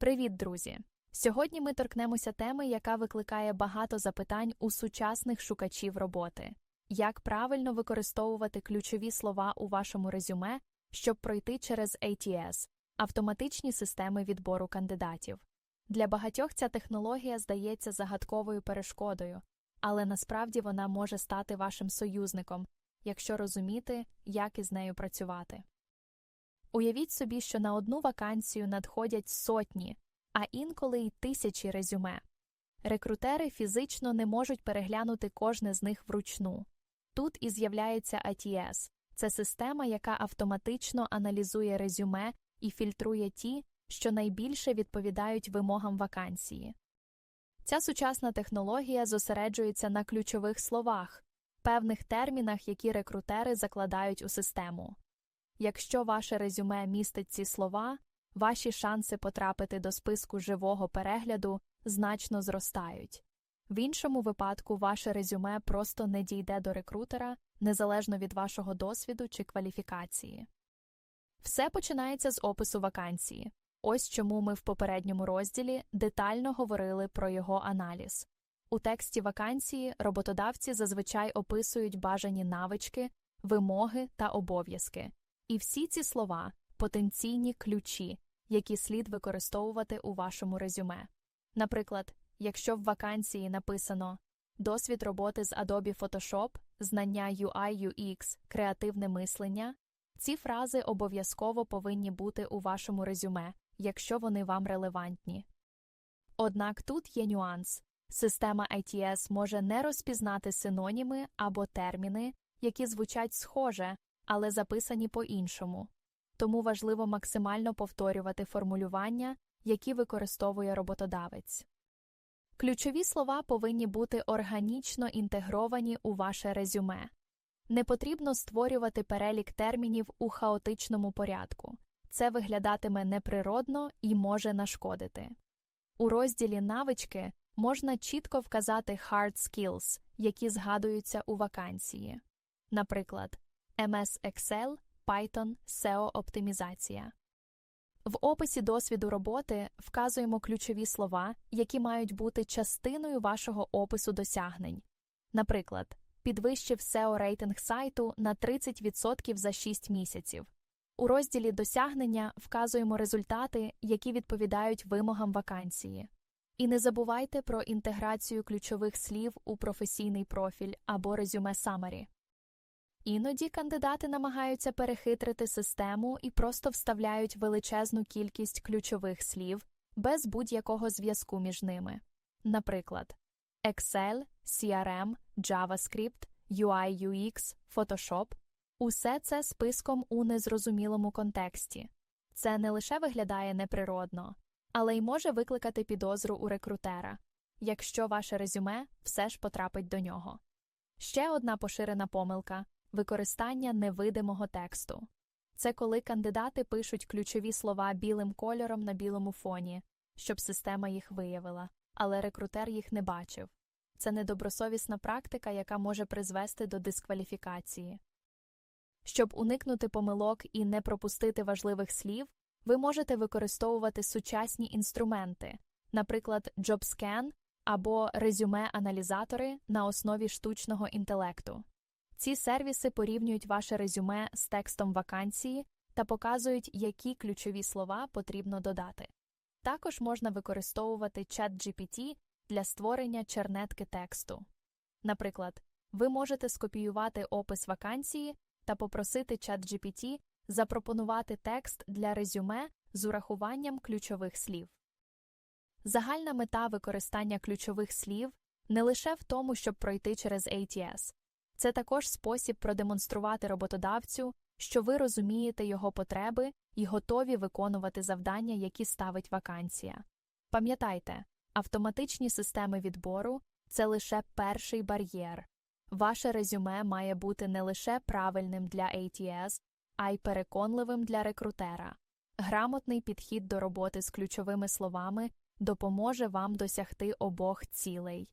Привіт, друзі! Сьогодні ми торкнемося теми, яка викликає багато запитань у сучасних шукачів роботи: як правильно використовувати ключові слова у вашому резюме, щоб пройти через ATS – автоматичні системи відбору кандидатів. Для багатьох ця технологія здається загадковою перешкодою, але насправді вона може стати вашим союзником, якщо розуміти, як із нею працювати. Уявіть собі, що на одну вакансію надходять сотні, а інколи й тисячі резюме. Рекрутери фізично не можуть переглянути кожне з них вручну. Тут і з'являється ATS – це система, яка автоматично аналізує резюме і фільтрує ті, що найбільше відповідають вимогам вакансії. Ця сучасна технологія зосереджується на ключових словах, певних термінах, які рекрутери закладають у систему. Якщо ваше резюме містить ці слова, ваші шанси потрапити до списку живого перегляду значно зростають. В іншому випадку ваше резюме просто не дійде до рекрутера незалежно від вашого досвіду чи кваліфікації. Все починається з опису вакансії. Ось чому ми в попередньому розділі детально говорили про його аналіз. У тексті вакансії роботодавці зазвичай описують бажані навички, вимоги та обов'язки, і всі ці слова потенційні ключі, які слід використовувати у вашому резюме. Наприклад, якщо в вакансії написано досвід роботи з Adobe Photoshop, знання UI UX, креативне мислення, ці фрази обов'язково повинні бути у вашому резюме, якщо вони вам релевантні. Однак тут є нюанс система ITS може не розпізнати синоніми або терміни, які звучать схоже, але записані по іншому, тому важливо максимально повторювати формулювання, які використовує роботодавець. Ключові слова повинні бути органічно інтегровані у ваше резюме. Не потрібно створювати перелік термінів у хаотичному порядку, це виглядатиме неприродно і може нашкодити. У розділі навички можна чітко вказати hard skills, які згадуються у вакансії, наприклад, MS Excel, Python, SEO оптимізація. В описі досвіду роботи вказуємо ключові слова, які мають бути частиною вашого опису досягнень. Наприклад, підвищив SEO рейтинг сайту на 30% за 6 місяців. У розділі досягнення вказуємо результати, які відповідають вимогам вакансії. І не забувайте про інтеграцію ключових слів у професійний профіль або резюме Summary. Іноді кандидати намагаються перехитрити систему і просто вставляють величезну кількість ключових слів без будь-якого зв'язку між ними. Наприклад, Excel, CRM, JavaScript, UI UX, Photoshop усе це списком у незрозумілому контексті. Це не лише виглядає неприродно, але й може викликати підозру у рекрутера, якщо ваше резюме все ж потрапить до нього. Ще одна поширена помилка використання невидимого тексту. Це коли кандидати пишуть ключові слова білим кольором на білому фоні, щоб система їх виявила, але рекрутер їх не бачив. Це недобросовісна практика, яка може призвести до дискваліфікації. Щоб уникнути помилок і не пропустити важливих слів, ви можете використовувати сучасні інструменти, наприклад, JobScan або резюме-аналізатори на основі штучного інтелекту. Ці сервіси порівнюють ваше резюме з текстом вакансії та показують, які ключові слова потрібно додати. Також можна використовувати ChatGPT для створення чернетки тексту. Наприклад, ви можете скопіювати опис вакансії та попросити ChatGPT запропонувати текст для резюме з урахуванням ключових слів. Загальна мета використання ключових слів не лише в тому, щоб пройти через ATS. Це також спосіб продемонструвати роботодавцю, що ви розумієте його потреби і готові виконувати завдання, які ставить вакансія. Пам'ятайте, автоматичні системи відбору це лише перший бар'єр. Ваше резюме має бути не лише правильним для ATS, а й переконливим для рекрутера. Грамотний підхід до роботи з ключовими словами допоможе вам досягти обох цілей.